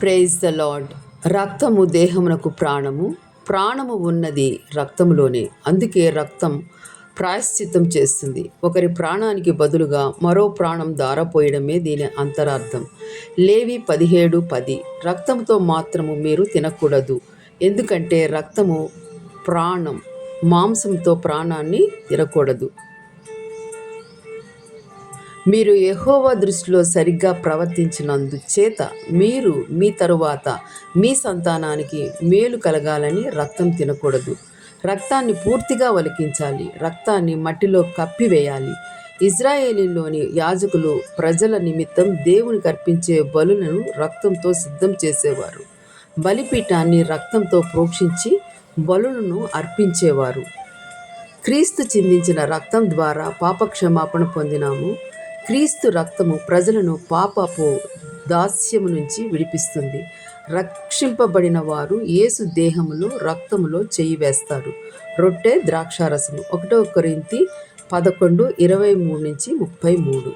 Praise the lord రక్తము దేహమునకు ప్రాణము. ప్రాణము ఉన్నది రక్తములోనే. అందుకే రక్తం ప్రాయశ్చిత్తం చేస్తుంది. ఒకరి ప్రాణానికి బదులుగా మరో ప్రాణం దారపోయడమే దీని అంతరార్థం. లేవి పదిహేడు పది. రక్తంతో మాత్రము మీరు తినకూడదు. ఎందుకంటే రక్తము ప్రాణం. మాంసంతో ప్రాణాన్ని తినకూడదు. మీరు యహోవా దృష్టిలో సరిగ్గా ప్రవర్తించినందు చేత మీరు మీ తరువాత మీ సంతానానికి మేలు కలగాలని రక్తం తినకూడదు. రక్తాన్ని పూర్తిగా ఒలికించాలి రక్తాన్ని మట్టిలో కప్పివేయాలి. ఇజ్రాయేలీలోని యాజకులు ప్రజల నిమిత్తం దేవుని అర్పించే బలులను రక్తంతో సిద్ధం చేసేవారు. బలిపీఠాన్ని రక్తంతో ప్రోక్షించి బలులను అర్పించేవారు. క్రీస్తు చిందించిన రక్తం ద్వారా పాపక్షమాపణ పొందినాము. క్రీస్తు రక్తము ప్రజలను పాపపు దాస్యము నుంచి విడిపిస్తుంది. రక్షింపబడిన వారు యేసు దేహములో రక్తములో చేయి వేస్తారు. రొట్టె ద్రాక్షారసము. ఒకటో కొరింతి పదకొండు ఇరవై మూడు నుంచి ముప్పై మూడు.